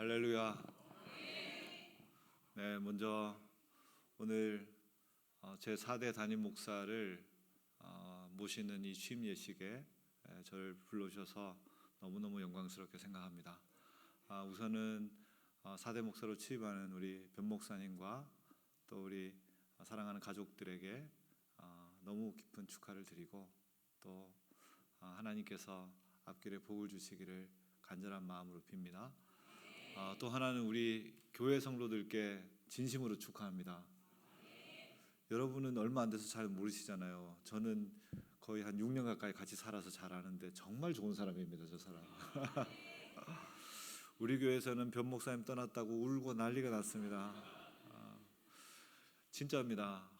할렐루야. 네, 먼저 오늘 어, 제 4대 담임 목사를 어, 모시는 이 취임 예식에 에, 저를 불러주셔서 너무너무 영광스럽게 생각합니다. 아, 우선은 어, 4대 목사로 취임하는 우리 변 목사님과 또 우리 어, 사랑하는 가족들에게 어, 너무 깊은 축하를 드리고 또 어, 하나님께서 앞길에 복을 주시기를 간절한 마음으로 빕니다. 아, 또 하나는 우리 교회 성도들께 진심으로 축하합니다. 여러분은 얼마 안 돼서 잘 모르시잖아요. 저는 거의 한 6년 가까이 같이 살아서 잘 아는데 정말 좋은 사람입니다. 저 사람. 우리 교회에서는 변 목사님 떠났다고 울고 난리가 났습니다. 아, 진짜입니다. 아,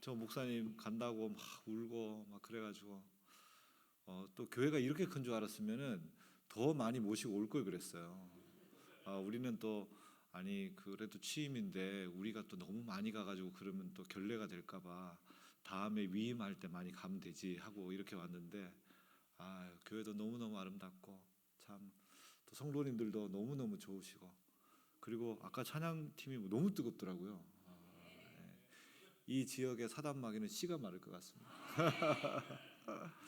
저 목사님 간다고 막 울고 막 그래가지고 어, 또 교회가 이렇게 큰 줄 알았으면은 더 많이 모시고 올 걸 그랬어요. 아, 우리는 또 아니 그래도 취임인데 우리가 또 너무 많이 가가지고 그러면 또 결례가 될까봐 다음에 위임할 때 많이 가면 되지 하고 이렇게 왔는데 아 교회도 너무 너무 아름답고 참 또 성도님들도 너무 너무 좋으시고 그리고 아까 찬양 팀이 너무 뜨겁더라고요. 아, 예. 이 지역의 사단마귀는 씨가 마를 것 같습니다.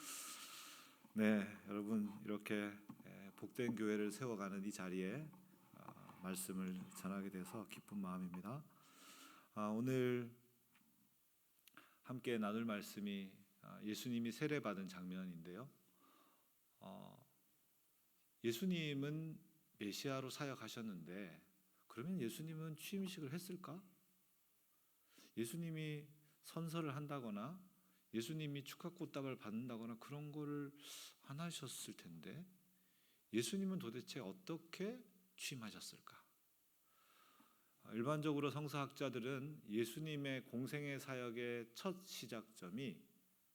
네, 여러분 이렇게 예, 복된 교회를 세워가는 이 자리에 아, 말씀을 전하게 돼서 기쁜 마음입니다. 아, 오늘 함께 나눌 말씀이 아, 예수님이 세례 받은 장면인데요. 어, 예수님은 메시아로 사역하셨는데 그러면 예수님은 취임식을 했을까? 예수님이 선서를 한다거나 예수님이 축하 꽃다발 받는다거나 그런 거를 안 하셨을 텐데 예수님은 도대체 어떻게 취임하셨을까? 일반적으로 성서학자들은 예수님의 공생의 사역의 첫 시작점이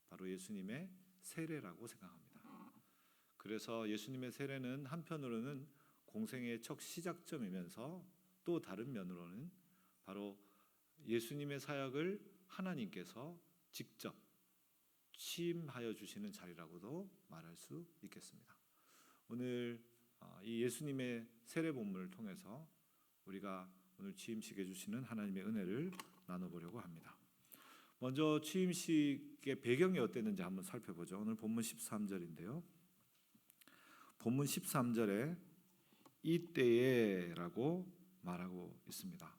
바로 예수님의 세례라고 생각합니다. 그래서 예수님의 세례는 한편으로는 공생의 첫 시작점이면서 또 다른 면으로는 바로 예수님의 사역을 하나님께서 직접 취임하여 주시는 자리라고도 말할 수 있겠습니다. 오늘 어, 이 예수님의 세례 본문을 통해서 우리가 오늘 취임식해 주시는 하나님의 은혜를 나눠보려고 합니다. 먼저 취임식의 배경이 어땠는지 한번 살펴보죠. 오늘 본문 13절인데요. 본문 13절에 이때에라고 말하고 있습니다.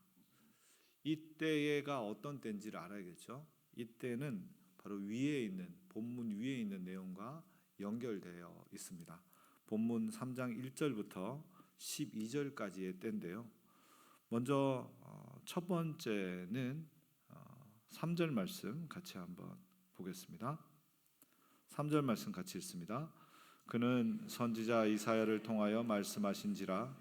이때에가 어떤 때인지를 알아야겠죠. 이때는 바로 위에 있는 본문 위에 있는 내용과 연결되어 있습니다. 본문 3장 1절부터 12절까지의 때인데요. 먼저 어, 첫 번째는 3절 말씀 같이 한번 보겠습니다. 3절 말씀 같이 읽습니다. 그는 선지자 이사야를 통하여 말씀하신지라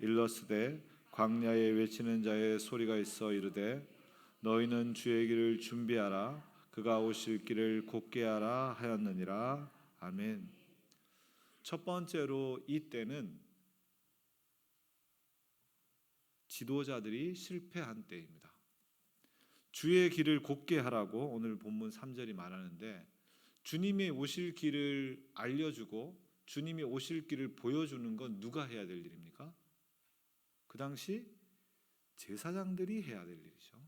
일러스되 광야에 외치는 자의 소리가 있어 이르되 너희는 주의 길을 준비하라 그가 오실 길을 곧게 하라 하였느니라 아멘. 첫 번째로 이때는 지도자들이 실패한 때입니다. 주의 길을 곧게 하라고 오늘 본문 3절이 말하는데 주님이 오실 길을 알려주고 주님이 오실 길을 보여주는 건 누가 해야 될 일입니까? 그 당시 제사장들이 해야 될 일이죠.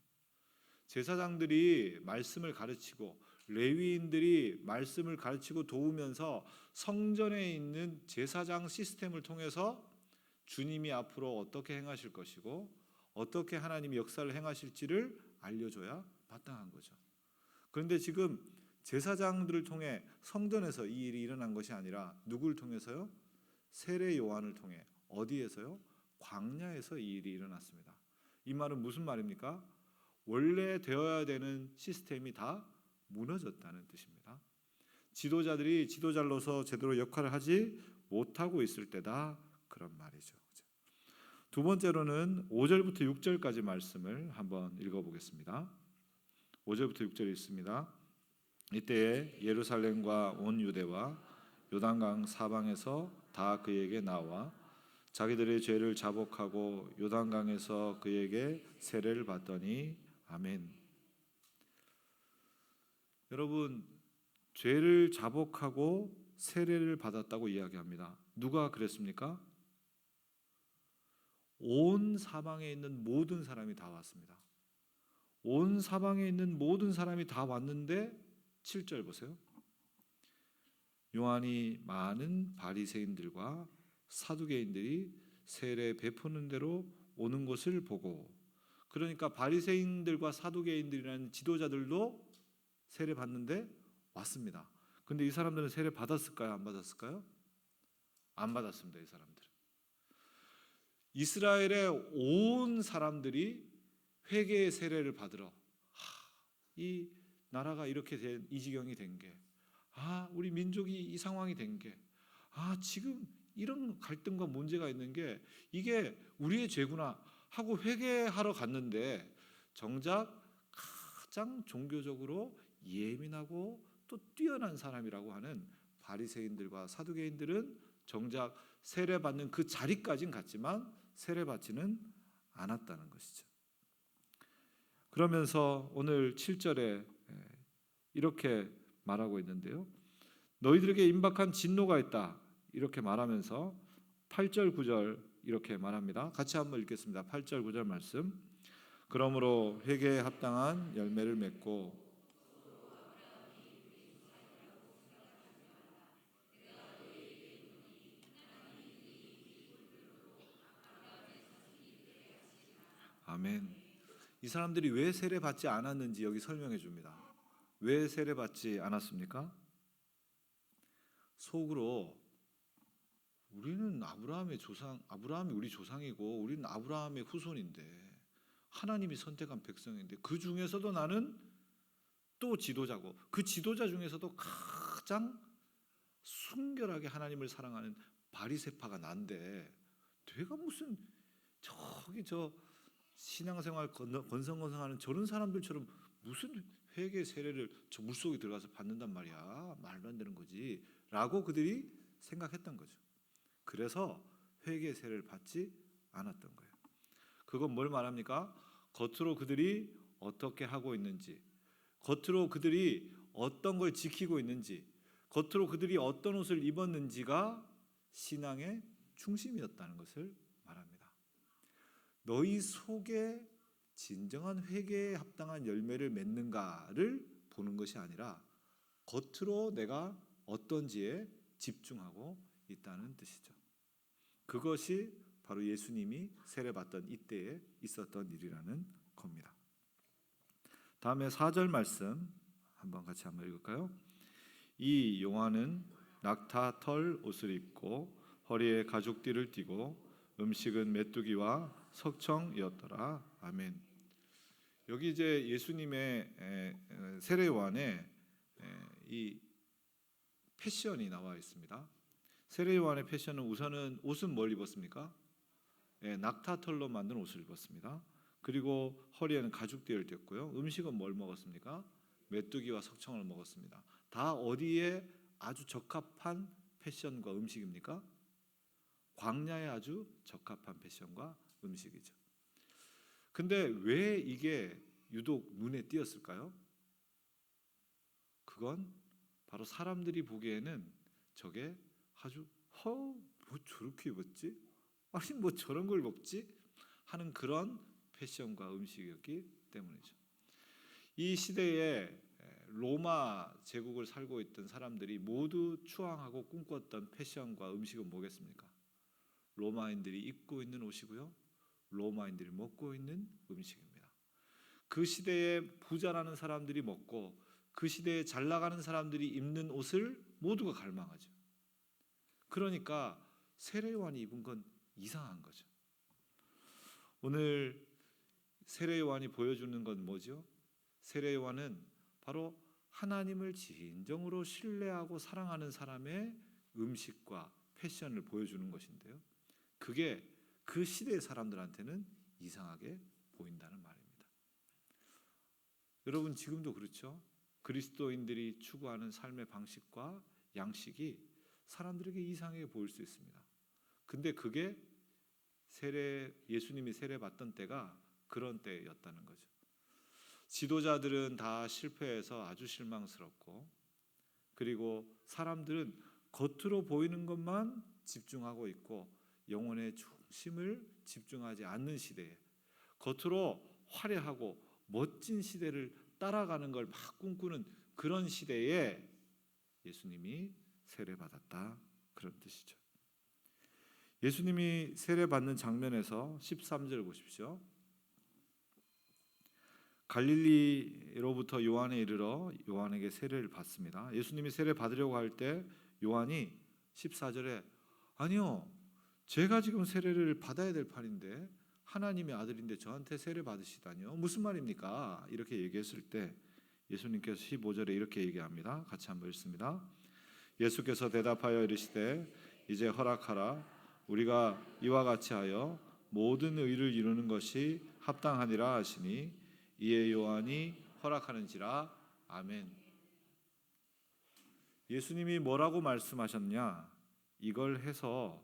제사장들이 말씀을 가르치고 레위인들이 말씀을 가르치고 도우면서 성전에 있는 제사장 시스템을 통해서 주님이 앞으로 어떻게 행하실 것이고 어떻게 하나님이 역사를 행하실지를 알려줘야 마땅한 거죠. 그런데 지금 제사장들을 통해 성전에서 이 일이 일어난 것이 아니라 누구를 통해서요? 세례 요한을 통해 어디에서요? 광야에서 이 일이 일어났습니다. 이 말은 무슨 말입니까? 원래 되어야 되는 시스템이 다 무너졌다는 뜻입니다. 지도자들이 지도자로서 제대로 역할을 하지 못하고 있을 때다 그런 말이죠. 두 번째로는 5절부터 6절까지 말씀을 한번 읽어보겠습니다. 5절부터 6절 있습니다. 이때에 예루살렘과 온 유대와 요단강 사방에서 다 그에게 나와 자기들의 죄를 자복하고 요단강에서 그에게 세례를 받더니 아멘. 여러분 죄를 자복하고 세례를 받았다고 이야기합니다. 누가 그랬습니까? 온 사방에 있는 모든 사람이 다 왔습니다. 온 사방에 있는 모든 사람이 다 왔는데 7절 보세요. 요한이 많은 바리새인들과 사두개인들이 세례 베푸는 대로 오는 것을 보고 그러니까 바리새인들과 사두개인들이라는 지도자들도 세례 받는데 왔습니다. 근데 이 사람들은 세례 받았을까요? 안 받았을까요? 안 받았습니다. 이 사람들. 이스라엘의 온 사람들이 회개의 세례를 받으러 하, 이 나라가 이렇게 된 이 지경이 된 게, 아 우리 민족이 이 상황이 된 게, 아 지금 이런 갈등과 문제가 있는 게 이게 우리의 죄구나 하고 회개하러 갔는데 정작 가장 종교적으로 예민하고 또 뛰어난 사람이라고 하는 바리새인들과 사두개인들은 정작 세례 받는 그 자리까지는 갔지만 세례 받지는 않았다는 것이죠. 그러면서 오늘 7절에 이렇게 말하고 있는데요. 너희들에게 임박한 진노가 있다. 이렇게 말하면서 8절 9절 이렇게 말합니다. 같이 한번 읽겠습니다. 8절 9절 말씀. 그러므로 회개에 합당한 열매를 맺고 아멘. 이 사람들이 왜 세례 받지 않았는지 여기 설명해 줍니다. 왜 세례 받지 않았습니까? 속으로 우리는 아브라함의 조상, 아브라함이 우리 조상이고 우리는 아브라함의 후손인데 하나님이 선택한 백성인데 그 중에서도 나는 또 지도자고 그 지도자 중에서도 가장 순결하게 하나님을 사랑하는 바리세파가 난데 내가 무슨 저기 저 신앙생활 건성건성하는 저런 사람들처럼 무슨 회개 세례를 저 물속에 들어가서 받는단 말이야 말도 안 되는 거지 라고 그들이 생각했던 거죠. 그래서 회개 세례를 받지 않았던 거예요. 그건 뭘 말합니까? 겉으로 그들이 어떻게 하고 있는지, 겉으로 그들이 어떤 걸 지키고 있는지, 겉으로 그들이 어떤 옷을 입었는지가 신앙의 중심이었다는 것을. 너희 속에 진정한 회개에 합당한 열매를 맺는가를 보는 것이 아니라 겉으로 내가 어떤지에 집중하고 있다는 뜻이죠. 그것이 바로 예수님이 세례받던 이때에 있었던 일이라는 겁니다. 다음에 4절 말씀 한번 같이 한번 읽을까요? 이 요한은 낙타 털 옷을 입고 허리에 가죽띠를 띠고 음식은 메뚜기와 석청이었더라. 아멘. 여기 이제 예수님의 세례 요한의 이 패션이 나와 있습니다. 세례 요한의 패션은 우선은 옷은 뭘 입었습니까? 예, 낙타털로 만든 옷을 입었습니다. 그리고 허리에는 가죽띠를 댔고요. 음식은 뭘 먹었습니까? 메뚜기와 석청을 먹었습니다. 다 어디에 아주 적합한 패션과 음식입니까? 광야에 아주 적합한 패션과 음식이죠. 근데 왜 이게 유독 눈에 띄었을까요? 그건 바로 사람들이 보기에는 저게 아주 허 뭐 저렇게 입었지? 아니 뭐 저런 걸 먹지? 하는 그런 패션과 음식이었기 때문이죠. 이 시대에 로마 제국을 살고 있던 사람들이 모두 추앙하고 꿈꿨던 패션과 음식은 뭐겠습니까? 로마인들이 입고 있는 옷이고요. 로마인들이 먹고 있는 음식입니다. 그 시대에 부자라는 사람들이 먹고 그 시대에 잘 나가는 사람들이 입는 옷을 모두가 갈망하죠. 그러니까 세례요한이 입은 건 이상한 거죠. 오늘 세례요한이 보여주는 건 뭐죠? 세례요한은 바로 하나님을 진정으로 신뢰하고 사랑하는 사람의 음식과 패션을 보여주는 것인데요. 그게 그 시대의 사람들한테는 이상하게 보인다는 말입니다. 여러분 지금도 그렇죠? 그리스도인들이 추구하는 삶의 방식과 양식이 사람들에게 이상하게 보일 수 있습니다. 근데 그게 세례 예수님이 세례 받던 때가 그런 때였다는 거죠. 지도자들은 다 실패해서 아주 실망스럽고 그리고 사람들은 겉으로 보이는 것만 집중하고 있고 영혼에 중 심을 집중하지 않는 시대에 겉으로 화려하고 멋진 시대를 따라가는 걸 막 꿈꾸는 그런 시대에 예수님이 세례 받았다 그런 뜻이죠. 예수님이 세례 받는 장면에서 13절 보십시오. 갈릴리로부터 요한에 이르러 요한에게 세례를 받습니다. 예수님이 세례 받으려고 할 때 요한이 14절에 아니요. 제가 지금 세례를 받아야 될 판인데 하나님의 아들인데 저한테 세례 받으시다니요. 무슨 말입니까? 이렇게 얘기했을 때 예수님께서 15절에 이렇게 얘기합니다. 같이 한번 읽습니다. 예수께서 대답하여 이르시되 이제 허락하라 우리가 이와 같이 하여 모든 의를 이루는 것이 합당하니라 하시니 이에 요한이 허락하는지라 아멘. 예수님이 뭐라고 말씀하셨냐? 이걸 해서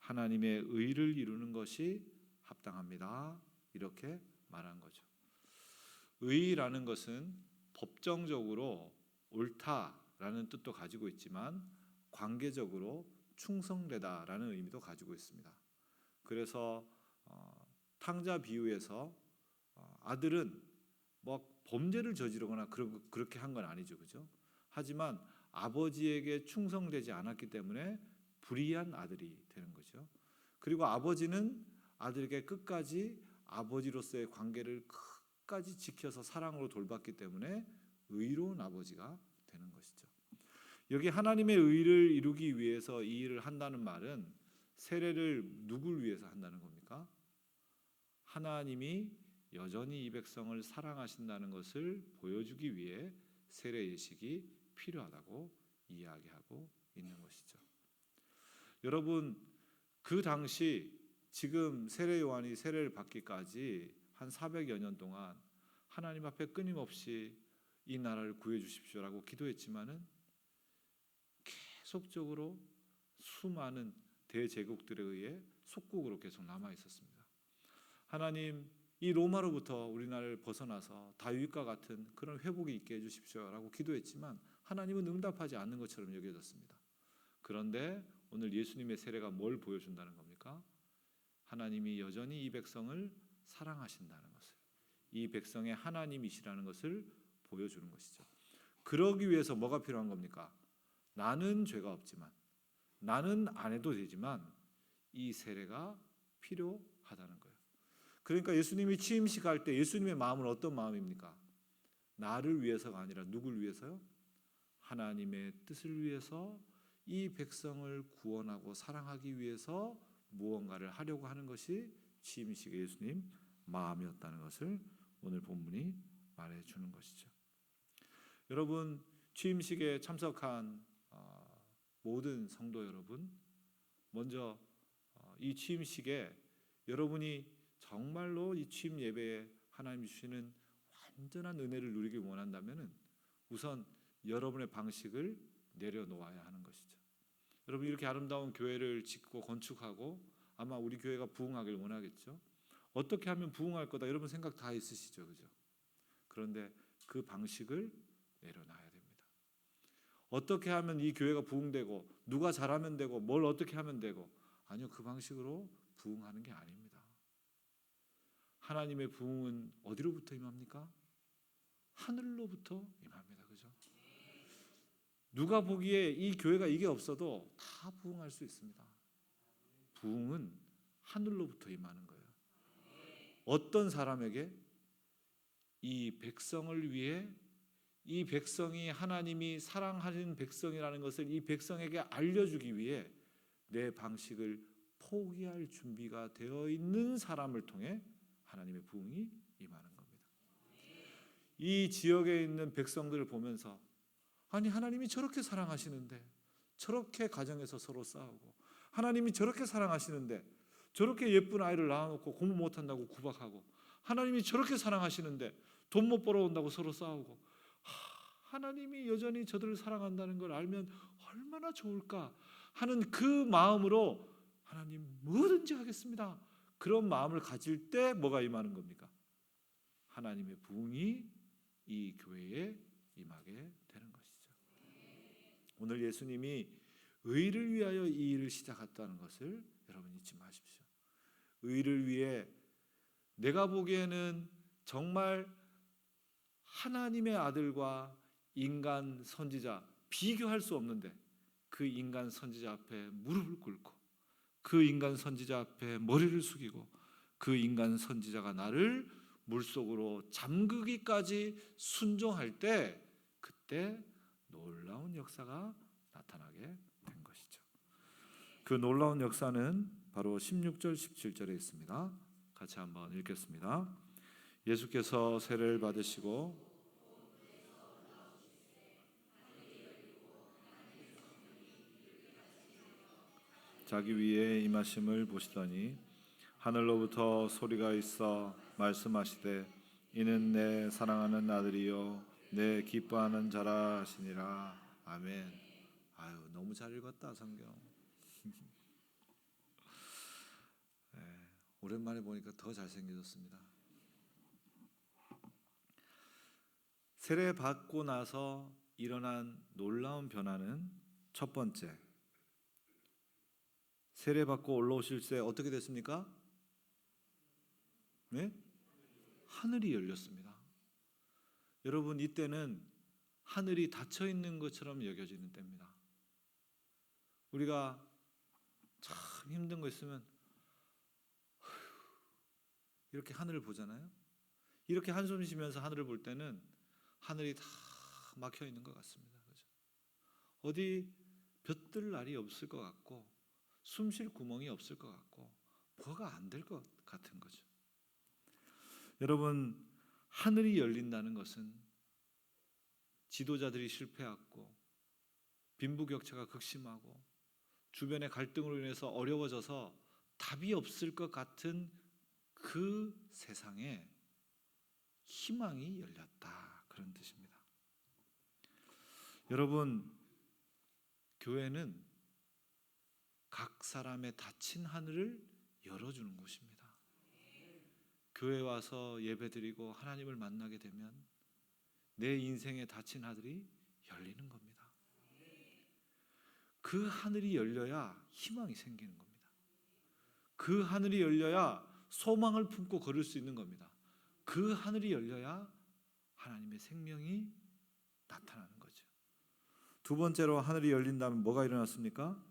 하나님의 의를 이루는 것이 합당합니다. 이렇게 말한 거죠. 의라는 것은 법정적으로 옳다라는 뜻도 가지고 있지만 관계적으로 충성되다라는 의미도 가지고 있습니다. 그래서 어, 탕자 비유에서 어, 아들은 뭐 범죄를 저지르거나 그러, 그렇게 한 건 아니죠, 그죠? 하지만 아버지에게 충성되지 않았기 때문에 불의한 아들이 되는 거죠. 그리고 아버지는 아들에게 끝까지 아버지로서의 관계를 끝까지 지켜서 사랑으로 돌봤기 때문에 의로운 아버지가 되는 것이죠. 여기 하나님의 의를 이루기 위해서 이 일을 한다는 말은 세례를 누굴 위해서 한다는 겁니까? 하나님이 여전히 이 백성을 사랑하신다는 것을 보여주기 위해 세례 예식이 필요하다고 이야기하고 있는 것이죠. 여러분 그 당시 지금 세례 요한이 세례를 받기까지 한 400여 년 동안 하나님 앞에 끊임없이 이 나라를 구해 주십시오라고 기도했지만은 계속적으로 수많은 대제국들에 의해 속국으로 계속 남아 있었습니다. 하나님 이 로마로부터 우리나라를 벗어나서 다윗과 같은 그런 회복이 있게 해 주십시오라고 기도했지만 하나님은 응답하지 않는 것처럼 여겨졌습니다. 그런데 오늘 예수님의 세례가 뭘 보여준다는 겁니까? 하나님이 여전히 이 백성을 사랑하신다는 것을, 이 백성의 하나님이시라는 것을 보여주는 것이죠. 그러기 위해서 뭐가 필요한 겁니까? 나는 죄가 없지만, 나는 안 해도 되지만 이 세례가 필요하다는 거예요. 그러니까 예수님이 취임식 할 때 예수님의 마음은 어떤 마음입니까? 나를 위해서가 아니라 누굴 위해서요? 하나님의 뜻을 위해서 이 백성을 구원하고 사랑하기 위해서 무언가를 하려고 하는 것이 취임식의 예수님 마음이었다는 것을 오늘 본문이 말해 주는 것이죠. 여러분 취임식에 참석한 어, 모든 성도 여러분 먼저 어, 이 취임식에 여러분이 정말로 이 취임 예배에 하나님 주시는 완전한 은혜를 누리기 원한다면은 우선 여러분의 방식을 내려놓아야 하는 것이죠. 여러분 이렇게 아름다운 교회를 짓고 건축하고 아마 우리 교회가 부흥하길 원하겠죠. 어떻게 하면 부흥할 거다 여러분 생각 다 있으시죠, 그죠? 그런데 그 방식을 내려놔야 됩니다. 어떻게 하면 이 교회가 부흥되고 누가 잘하면 되고 뭘 어떻게 하면 되고 아니요 그 방식으로 부흥하는 게 아닙니다. 하나님의 부흥은 어디로부터 임합니까? 하늘로부터 임합니다. 누가 보기에 이 교회가 이게 없어도 다 부흥할 수 있습니다. 부흥은 하늘로부터 임하는 거예요. 어떤 사람에게 이 백성을 위해 이 백성이 하나님이 사랑하는 백성이라는 것을 이 백성에게 알려주기 위해 내 방식을 포기할 준비가 되어 있는 사람을 통해 하나님의 부흥이 임하는 겁니다. 이 지역에 있는 백성들을 보면서 아니 하나님이 저렇게 사랑하시는데 저렇게 가정에서 서로 싸우고 하나님이 저렇게 사랑하시는데 저렇게 예쁜 아이를 낳아놓고 공부 못한다고 구박하고 하나님이 저렇게 사랑하시는데 돈 못 벌어온다고 서로 싸우고 하나님이 여전히 저들을 사랑한다는 걸 알면 얼마나 좋을까 하는 그 마음으로 하나님 뭐든지 하겠습니다. 그런 마음을 가질 때 뭐가 임하는 겁니까? 하나님의 부흥이 이 교회에 임하게. 오늘 예수님이 의를 위하여 이 일을 시작했다는 것을 여러분 잊지 마십시오. 의를 위해 내가 보기에는 정말 하나님의 아들과 인간 선지자 비교할 수 없는데 그 인간 선지자 앞에 무릎을 꿇고 그 인간 선지자 앞에 머리를 숙이고 그 인간 선지자가 나를 물속으로 잠그기까지 순종할 때 그때 놀라운 역사가 나타나게 된 것이죠. 그 놀라운 역사는 바로 16절 17절에 있습니다. 같이 한번 읽겠습니다. 예수께서 세례를 받으시고 자기 위에 임하심을 보시더니 하늘로부터 소리가 있어 말씀하시되 이는 내 사랑하는 아들이요 내 기뻐하는 자라 하시니라 아멘. 아유 너무 잘 읽었다 성경. 네, 오랜만에 보니까 더 잘생겨졌습니다. 세례 받고 나서 일어난 놀라운 변화는 첫 번째 세례 받고 올라오실 때 어떻게 됐습니까? 네? 하늘이 열렸습니다. 여러분 이때는 하늘이 닫혀 있는 것처럼 여겨지는 때입니다. 우리가 참 힘든 거 있으면 이렇게 하늘을 보잖아요. 이렇게 한숨 쉬면서 하늘을 볼 때는 하늘이 다 막혀 있는 것 같습니다. 그죠? 어디 볕들 날이 없을 것 같고 숨 쉴 구멍이 없을 것 같고 뭐가 안 될 것 같은 거죠. 여러분 하늘이 열린다는 것은 지도자들이 실패하고 빈부격차가 극심하고 주변의 갈등으로 인해서 어려워져서 답이 없을 것 같은 그 세상에 희망이 열렸다 그런 뜻입니다. 여러분 교회는 각 사람의 닫힌 하늘을 열어주는 곳입니다. 교회 와서 예배드리고 하나님을 만나게 되면 내 인생의 닫힌 하늘이 열리는 겁니다. 그 하늘이 열려야 희망이 생기는 겁니다. 그 하늘이 열려야 소망을 품고 걸을 수 있는 겁니다. 그 하늘이 열려야 하나님의 생명이 나타나는 거죠. 두 번째로 하늘이 열린다면 뭐가 일어났습니까?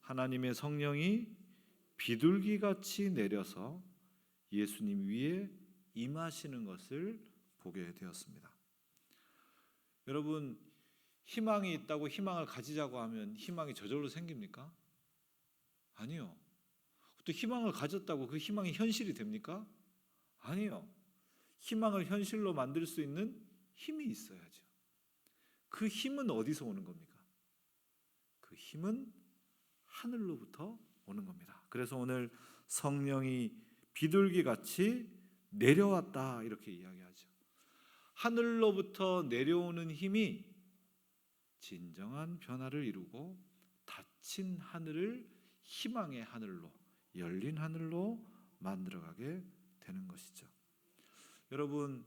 하나님의 성령이 비둘기 같이 내려서 예수님 위에 임하시는 것을 보게 되었습니다. 여러분 희망이 있다고 희망을 가지자고 하면 희망이 저절로 생깁니까? 아니요. 또 희망을 가졌다고 그 희망이 현실이 됩니까? 아니요. 희망을 현실로 만들 수 있는 힘이 있어야죠. 그 힘은 어디서 오는 겁니까? 그 힘은 하늘로부터 오는 겁니다. 그래서 오늘 성령이 비둘기 같이 내려왔다 이렇게 이야기하죠. 하늘로부터 내려오는 힘이 진정한 변화를 이루고 닫힌 하늘을 희망의 하늘로 열린 하늘로 만들어가게 되는 것이죠. 여러분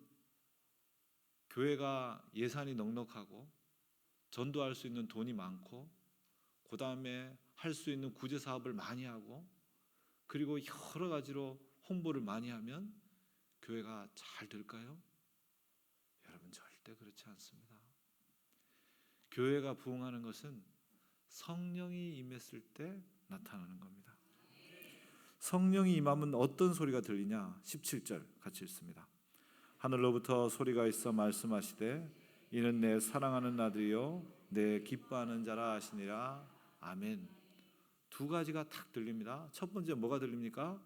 교회가 예산이 넉넉하고 전도할 수 있는 돈이 많고 그 다음에 할 수 있는 구제 사업을 많이 하고 그리고 여러 가지로 홍보를 많이 하면 교회가 잘 될까요? 여러분 절대 그렇지 않습니다. 교회가 부흥하는 것은 성령이 임했을 때 나타나는 겁니다. 성령이 임하면 어떤 소리가 들리냐? 17절 같이 읽습니다. 하늘로부터 소리가 있어 말씀하시되 이는 내 사랑하는 아들이요 내 기뻐하는 자라 하시니라 아멘. 두 가지가 탁 들립니다. 첫 번째 뭐가 들립니까?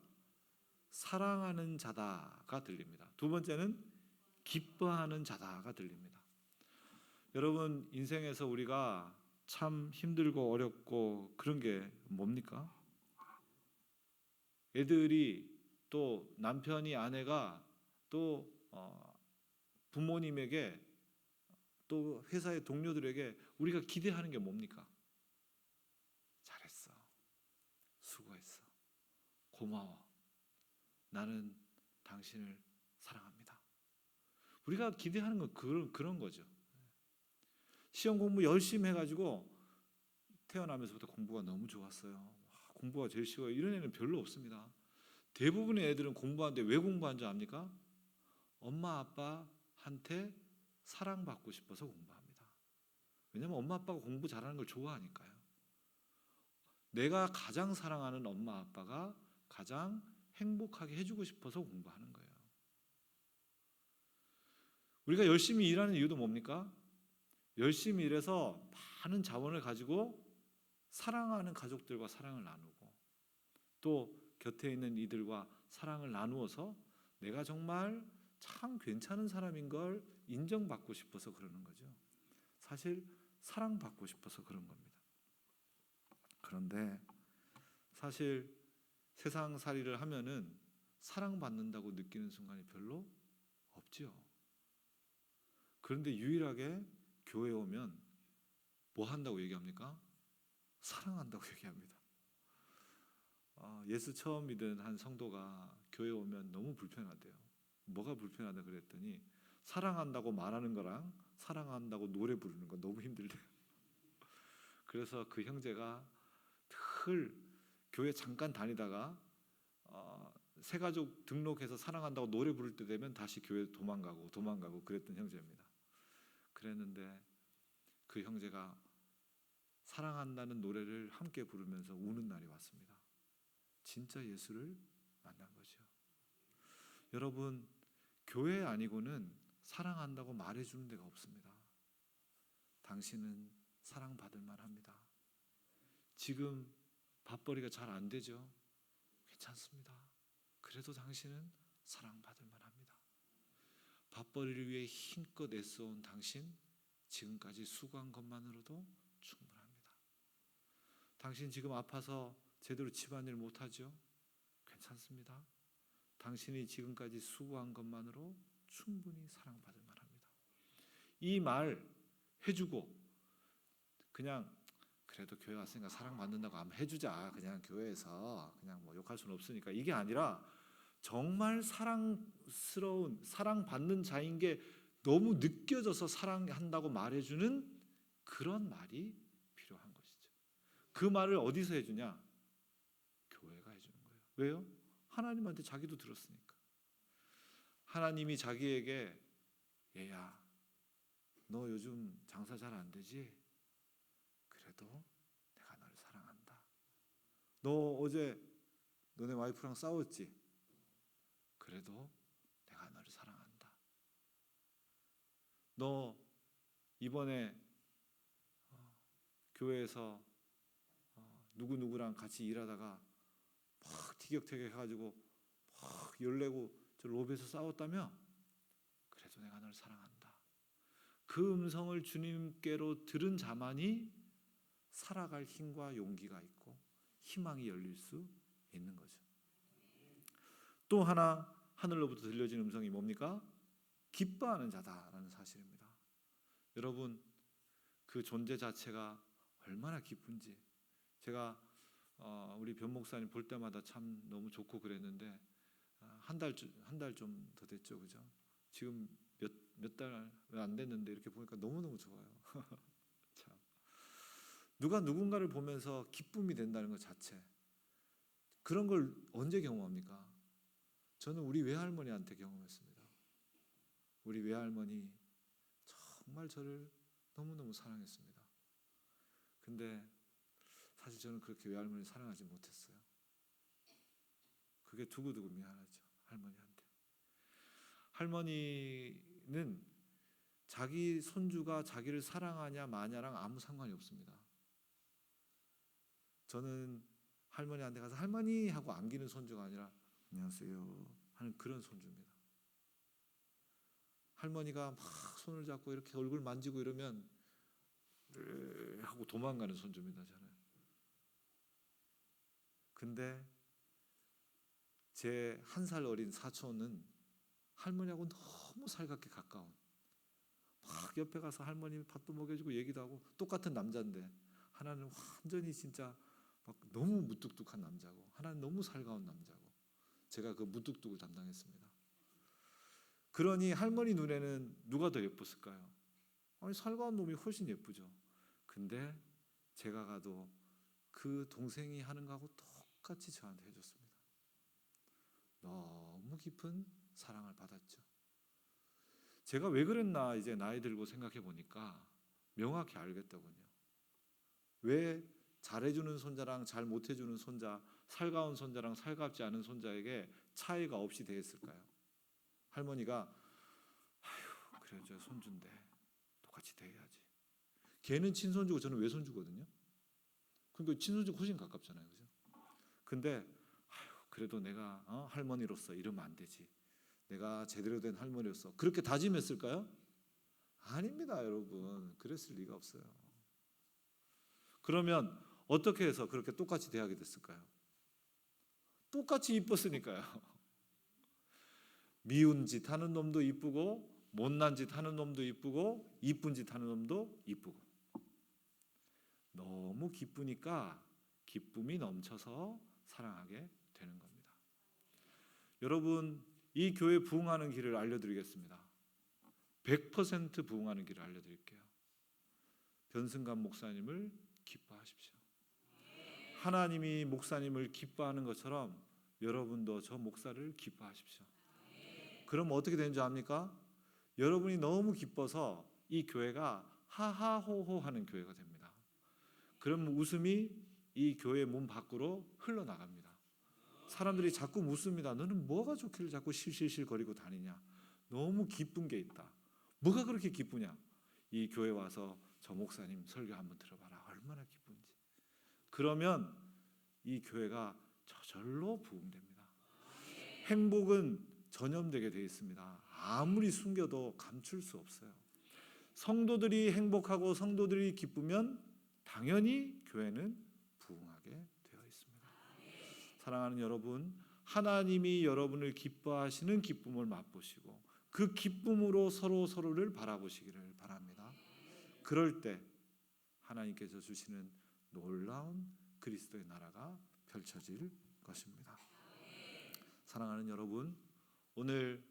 사랑하는 자다가 들립니다. 두 번째는 기뻐하는 자다가 들립니다. 여러분 인생에서 우리가 참 힘들고 어렵고 그런 게 뭡니까? 애들이 또 남편이 아내가 또 어, 부모님에게 또 회사의 동료들에게 우리가 기대하는 게 뭡니까? 잘했어. 수고했어. 고마워. 나는 당신을 사랑합니다. 우리가 기대하는 건 그런 그런 거죠. 시험 공부 열심히 해가지고 태어나면서부터 공부가 너무 좋았어요. 와, 공부가 제일 쉬워요. 이런 애는 별로 없습니다. 대부분의 애들은 공부하는데 왜 공부한 줄 압니까? 엄마 아빠한테 사랑받고 싶어서 공부합니다. 왜냐하면 엄마 아빠가 공부 잘하는 걸 좋아하니까요. 내가 가장 사랑하는 엄마 아빠가 가장 행복하게 해주고 싶어서 공부하는 거예요. 우리가 열심히 일하는 이유도 뭡니까? 열심히 일해서 많은 자원을 가지고 사랑하는 가족들과 사랑을 나누고 또 곁에 있는 이들과 사랑을 나누어서 내가 정말 참 괜찮은 사람인 걸 인정받고 싶어서 그러는 거죠. 사실 사랑받고 싶어서 그런 겁니다. 그런데 사실 세상 살이를 하면은 사랑받는다고 느끼는 순간이 별로 없지요. 그런데 유일하게 교회 오면 뭐 한다고 얘기합니까? 사랑한다고 얘기합니다. 아, 예수 처음 믿은 한 성도가 교회 오면 너무 불편하대요. 뭐가 불편하다 그랬더니 사랑한다고 말하는 거랑 사랑한다고 노래 부르는 거 너무 힘들대요. 그래서 그 형제가 늘 교회 잠깐 다니다가 어, 새 가족 등록해서 사랑한다고 노래 부를 때 되면 다시 교회 도망가고 도망가고 그랬던 형제입니다. 그랬는데 그 형제가 사랑한다는 노래를 함께 부르면서 우는 날이 왔습니다. 진짜 예수를 만난 거죠. 여러분 교회 아니고는 사랑한다고 말해주는 데가 없습니다. 당신은 사랑받을 만합니다. 지금 밥벌이가 잘 안 되죠? 괜찮습니다. 그래도 당신은 사랑받을 만합니다. 밥벌이를 위해 힘껏 애써온 당신 지금까지 수고한 것만으로도 충분합니다. 당신 지금 아파서 제대로 집안일 못하죠? 괜찮습니다. 당신이 지금까지 수고한 것만으로 충분히 사랑받을 만합니다. 이 말 해주고 그냥 그래도 교회 왔으니까 사랑받는다고 한번 해주자 그냥 교회에서 그냥 뭐 욕할 수는 없으니까 이게 아니라 정말 사랑스러운 사랑받는 자인 게 너무 느껴져서 사랑한다고 말해주는 그런 말이 필요한 것이죠. 그 말을 어디서 해주냐? 교회가 해주는 거예요. 왜요? 하나님한테 자기도 들었으니까. 하나님이 자기에게 얘야, 너 요즘 장사 잘 안 되지? 그래도. 너 어제 너네 와이프랑 싸웠지? 그래도 내가 너를 사랑한다. 너 이번에 어, 교회에서 어, 누구 누구랑 같이 일하다가 막 티격태격 해가지고 막 열내고 저 로비에서 싸웠다며? 그래도 내가 너를 사랑한다. 그 음성을 주님께로 들은 자만이 살아갈 힘과 용기가 있고 희망이 열릴 수 있는 거죠. 또 하나 하늘로부터 들려진 음성이 뭡니까? 기뻐하는 자다라는 사실입니다. 여러분 그 존재 자체가 얼마나 기쁜지 제가 어, 우리 변 목사님 볼 때마다 참 너무 좋고 그랬는데 어, 한달 한 달 좀 더 됐죠, 그죠? 지금 몇 몇 달 안 됐는데 이렇게 보니까 너무 너무 좋아요. 참 누가 누군가를 보면서 기쁨이 된다는 것 자체 그런 걸 언제 경험합니까? 저는 우리 외할머니한테 경험했습니다. 우리 외할머니 정말 저를 너무너무 사랑했습니다. 근데 사실 저는 그렇게 외할머니 사랑하지 못했어요. 그게 두고두고 미안하죠. 할머니한테. 할머니는 자기 손주가 자기를 사랑하냐 마냐랑 아무 상관이 없습니다. 저는 할머니한테 가서 할머니 하고 안기는 손주가 아니라 안녕하세요 하는 그런 손주입니다. 할머니가 막 손을 잡고 이렇게 얼굴 만지고 이러면 으 하고 도망가는 손주입니다. 저는. 근데 제 한 살 어린 사촌은 할머니하고 너무 살갑게 가까운 막 옆에 가서 할머니 밥도 먹여주고 얘기도 하고 똑같은 남자인데 하나는 완전히 진짜 막 너무 무뚝뚝한 남자고 하나는 너무 살가운 남자고 제가 그 무뚝뚝을 담당했습니다. 그러니 할머니 눈에는 누가 더 예뻤을까요? 아니 살가운 놈이 훨씬 예쁘죠. 근데 제가 가도 그 동생이 하는 거하고 똑같이 저한테 해줬습니다. 너무 깊은 사랑을 받았죠. 제가 왜 그랬나 이제 나이 들고 생각해 보니까 명확히 알겠더군요. 왜 잘해주는 손자랑 잘 못해주는 손자, 살가운 손자랑 살갑지 않은 손자에게 차이가 없이 대했을까요? 할머니가 아휴 그래 저 손주인데 똑같이 대해야지. 걔는 친손주고 저는 외손주거든요. 그러니까 친손주 훨씬 가깝잖아요, 그죠? 근데 아휴 그래도 내가 어? 할머니로서 이러면 안 되지. 내가 제대로 된 할머니로서 그렇게 다짐했을까요? 아닙니다, 여러분. 그랬을 리가 없어요. 그러면 어떻게 해서 그렇게 똑같이 대하게 됐을까요? 똑같이 이뻤으니까요. 미운 짓 하는 놈도 이쁘고 못난 짓 하는 놈도 이쁘고 이쁜 짓 하는 놈도 이쁘고 너무 기쁘니까 기쁨이 넘쳐서 사랑하게 되는 겁니다. 여러분 이 교회 부흥하는 길을 알려드리겠습니다. 100% 부흥하는 길을 알려드릴게요. 변승관 목사님을. 하나님이 목사님을 기뻐하는 것처럼 여러분도 저 목사를 기뻐하십시오. 그럼 어떻게 되는 줄 압니까? 여러분이 너무 기뻐서 이 교회가 하하호호 하는 교회가 됩니다. 그럼 웃음이 이 교회 문 밖으로 흘러나갑니다. 사람들이 자꾸 묻습니다. 너는 뭐가 좋기를 자꾸 실실실 거리고 다니냐? 너무 기쁜 게 있다. 뭐가 그렇게 기쁘냐? 이 교회 와서 저 목사님 설교 한번 들어봐라. 얼마나 기쁜지. 그러면 이 교회가 저절로 부흥됩니다. 행복은 전염되게 되어 있습니다. 아무리 숨겨도 감출 수 없어요. 성도들이 행복하고 성도들이 기쁘면 당연히 교회는 부흥하게 되어 있습니다. 사랑하는 여러분, 하나님이 여러분을 기뻐하시는 기쁨을 맛보시고 그 기쁨으로 서로 서로를 바라보시기를 바랍니다. 그럴 때 하나님께서 주시는 놀라운 그리스도의 나라가 펼쳐질 것입니다. 사랑하는 여러분, 오늘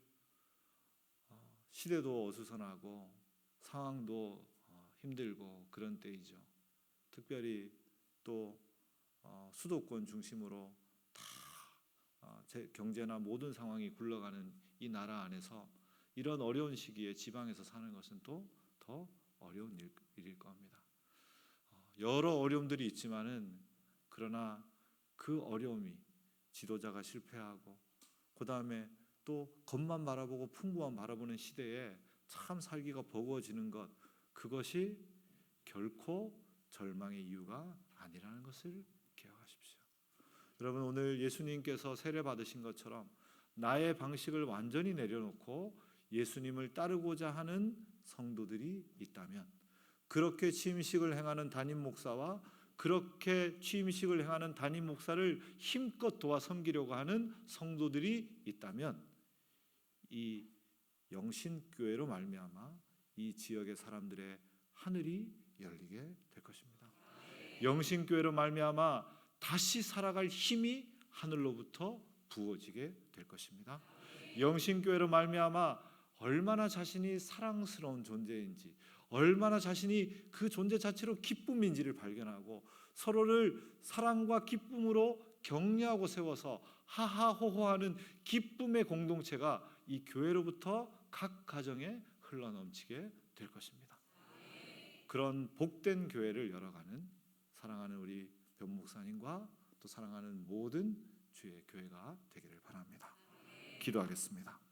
어, 시대도 어수선하고 상황도 어, 힘들고 그런 때이죠. 특별히 또 어, 수도권 중심으로 다 경제나 모든 상황이 굴러가는 이 나라 안에서 이런 어려운 시기에 지방에서 사는 것은 또 더 어려운 일, 일일 겁니다. 어, 여러 어려움들이 있지만은 그러나 그 어려움이 지도자가 실패하고 그 다음에 또 겉만 바라보고 풍부만 바라보는 시대에 참 살기가 버거워지는 것 그것이 결코 절망의 이유가 아니라는 것을 기억하십시오. 여러분 오늘 예수님께서 세례 받으신 것처럼 나의 방식을 완전히 내려놓고 예수님을 따르고자 하는 성도들이 있다면 그렇게 취임식을 행하는 담임 목사와 그렇게 취임식을 행하는 담임 목사를 힘껏 도와 섬기려고 하는 성도들이 있다면 이 영신교회로 말미암아 이 지역의 사람들의 하늘이 열리게 될 것입니다. 영신교회로 말미암아 다시 살아갈 힘이 하늘로부터 부어지게 될 것입니다. 영신교회로 말미암아 얼마나 자신이 사랑스러운 존재인지 얼마나 자신이 그 존재 자체로 기쁨인지를 발견하고 서로를 사랑과 기쁨으로 격려하고 세워서 하하호호하는 기쁨의 공동체가 이 교회로부터 각 가정에 흘러넘치게 될 것입니다. 그런 복된 교회를 열어가는 사랑하는 우리 변 목사님과 또 사랑하는 모든 주의 교회가 되기를 바랍니다. 기도하겠습니다.